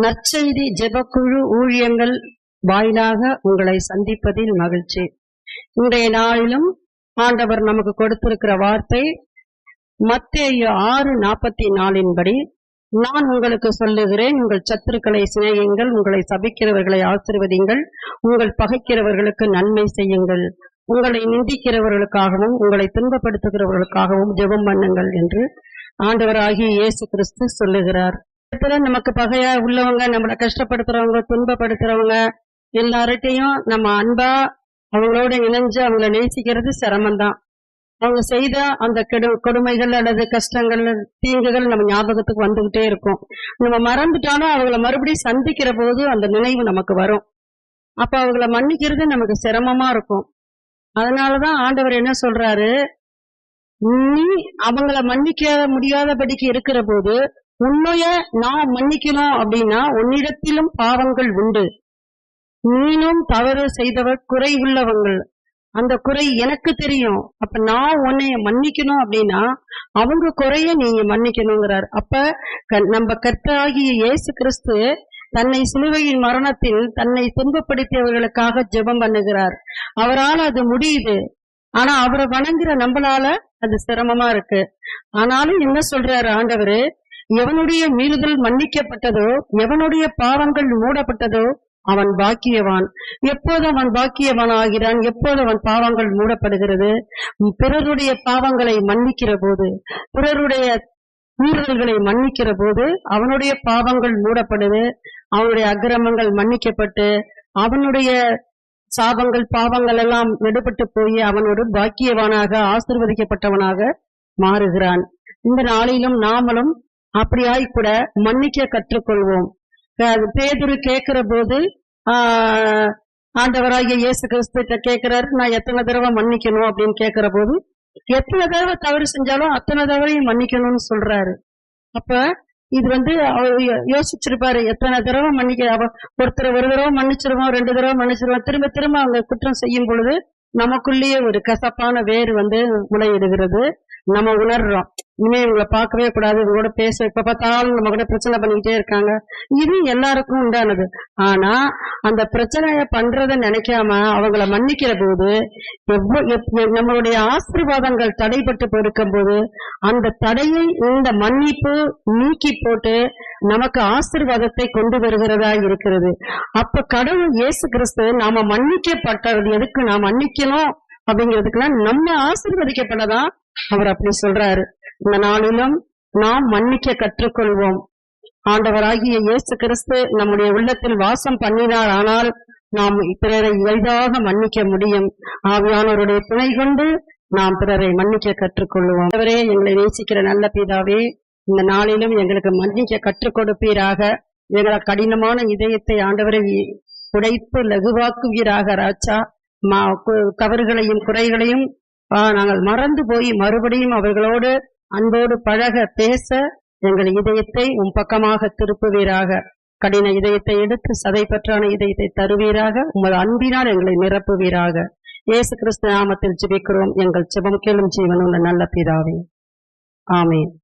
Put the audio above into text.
நற்செய்தி ஜெபக்குழு ஊழியங்கள் வாயிலாக உங்களை சந்திப்பதில் மகிழ்ச்சி. இன்றைய நாளிலும் ஆண்டவர் நமக்கு கொடுத்திருக்கிற வார்த்தை மத்தேயு ஆறு நாற்பத்தி நாலின்படி நான் உங்களுக்கு சொல்லுகிறேன் உங்கள் சத்துருக்களை சிநேகியுங்கள் உங்களை சபிக்கிறவர்களை ஆசிர்வதிங்கள் உங்கள் பகைக்கிறவர்களுக்கு நன்மை செய்யுங்கள் உங்களை நிந்திக்கிறவர்களுக்காகவும் உங்களை துன்பப்படுத்துகிறவர்களுக்காகவும் ஜெபம் பண்ணுங்கள் என்று ஆண்டவராகிய இயேசு கிறிஸ்து சொல்லுகிறார். இடத்துல நமக்கு பகையா உள்ளவங்க நம்மளை கஷ்டப்படுத்துறவங்க துன்பப்படுத்துறவங்க எல்லார்ட்டையும் நம்ம அன்பா அவங்களோட இணைஞ்சு அவங்கள நேசிக்கிறது சிரமம்தான். அவங்க செய்த அந்த கெடு கொடுமைகள் அல்லது கஷ்டங்கள் தீங்குகள் நம்ம ஞாபகத்துக்கு வந்துகிட்டே இருக்கும். நம்ம மறந்துட்டாலும் அவங்கள மறுபடியும் சந்திக்கிற போது அந்த நினைவு நமக்கு வரும். அப்ப அவங்கள மன்னிக்கிறது நமக்கு சிரமமா இருக்கும். அதனாலதான் ஆண்டவர் என்ன சொல்றாரு? நீ அவங்கள மன்னிக்க முடியாதபடிக்கு இருக்கிற போது உன்னைய நான் மன்னிக்கணும் அப்படின்னா உன்னிடத்திலும் பாவங்கள் உண்டு. நீனும் தவறு செய்தவர் குறை உள்ளவங்கள் அந்த குறை எனக்கு தெரியும். அப்ப நான் உன்னைய மன்னிக்கணும் அப்படின்னா அவங்க குறைய நீங்க மன்னிக்கணுங்கிறார். அப்ப க- நம்ம கர்த்தராகிய இயேசு கிறிஸ்து தன்னை சிலுவையின் மரணத்தில் தன்னை துன்பப்படுத்தியவர்களுக்காக ஜெபம் பண்ணுகிறார். அவரால் அது முடியுது. ஆனா அவரை வணங்குற நம்மளால அது சிரமமா இருக்கு. ஆனாலும் என்ன சொல்றாரு ஆண்டவரு? எவனுடைய மீறுதல் மன்னிக்கப்பட்டதோ எவனுடைய பாவங்கள் மூடப்பட்டதோ அவன் பாக்கியவான். எப்போது அவன் பாக்கியவான் ஆகிறான் எப்போது அவன் பாவங்கள் மூடப்படுகிறது? பிறருடைய பாவங்களை மன்னிக்கிற போது பிறருடைய மீறுதல்களை மன்னிக்கிற போது அவனுடைய பாவங்கள் மூடப்படுது அவனுடைய அக்கிரமங்கள் மன்னிக்கப்பட்டு அவனுடைய சாபங்கள் பாவங்கள் எல்லாம் விடுபட்டு போய் அவன் ஒரு பாக்கியவானாக ஆசிர்வதிக்கப்பட்டவனாக மாறுகிறான். இந்த நாளிலும் நாமளும் அப்படியாய் கூட மன்னிக்க கற்றுக்கொள்வோம் பேதுரு கேட்கிற போது ஆஹ் ஆண்டவராகிய இயேசு கிறிஸ்துட்ட கேட்கிறாரு நான் எத்தனை தடவை மன்னிக்கணும் அப்படின்னு கேட்கிற போது எத்தனை தடவை தவறு செஞ்சாலும் அத்தனை தடவையும் மன்னிக்கணும்னு சொல்றாரு. அப்ப இது வந்து யோ- யோசிச்சிருப்பாரு எத்தனை தடவை மன்னிக்க அவ ஒருத்தர் ஒரு தடவை மன்னிச்சிருவோம் ரெண்டு தடவை மன்னிச்சிருவோம் திரும்ப திரும்ப அவங்க குற்றம் செய்யும் பொழுது நமக்குள்ளேயே ஒரு கசப்பான வேர் வந்து முளையிடுகிறது. நம்ம உணர்றோம். இனிமே இவங்களை பார்க்கவே கூடாது இவங்களோட பேச இப்ப பார்த்தாலும் நம்ம கூட பிரச்சனை பண்ணிக்கிட்டே இருக்காங்க. இது எல்லாருக்கும் உண்டானது. ஆனா அந்த பிரச்சனைய பண்றத நினைக்காம அவங்கள மன்னிக்கிற போது நம்மளுடைய ஆசீர்வாதங்கள் தடைப்பட்டு போயிருக்கும் போது அந்த தடையை இந்த மன்னிப்பு நீக்கி போட்டு நமக்கு ஆசீர்வாதத்தை கொண்டு வருகிறதா இருக்கிறது. அப்ப கடவுள் இயேசு கிறிஸ்து நாம மன்னிக்கப்பட்டது எதுக்கு நாம் மன்னிக்கணும்? அப்படிங்கிறதுக்குலாம் நம்ம ஆசீர்வதிக்கப்படதான் அவர் அப்படி சொல்றாரு. இந்த நாளிலும் நாம் மன்னிக்க கற்றுக்கொள்வோம். ஆண்டவராகிய இயேசு கிறிஸ்து நம்முடைய உள்ளத்தில் வாசம் பண்ணினார் ஆனால் நாம் பிறரை எளிதாக மன்னிக்க முடியும். ஆவியானவருடைய துணை கொண்டு நாம் பிறரை மன்னிக்க கற்றுக்கொள்வோம். அவரே எங்களை நேசிக்கிற நல்ல பிதாவே இந்த நாளிலும் எங்களுக்கு மன்னிக்க கற்றுக் கொடுப்பீராக எங்களை கடினமான இதயத்தை ஆண்டவரை உடைத்து லகுவாக்குவீராக ராஜா. தவறுகளையும் குறைகளையும் நாங்கள் மறந்து போய் மறுபடியும் அவர்களோடு அன்போடு பழக பேச எங்கள் இதயத்தை உம் பக்கமாக திருப்புவீராக. கடின இதயத்தை எடுத்து சதை பற்றான இதயத்தை தருவீராக. உமது அன்பினால் எங்களை நிரப்புவீராக. இயேசு கிறிஸ்து நாமத்தில் ஜிபிக்கிறோம். எங்கள் ஜெபம் கேளும் ஜீவனுள்ள நல்ல பிதாவே. ஆமேன்.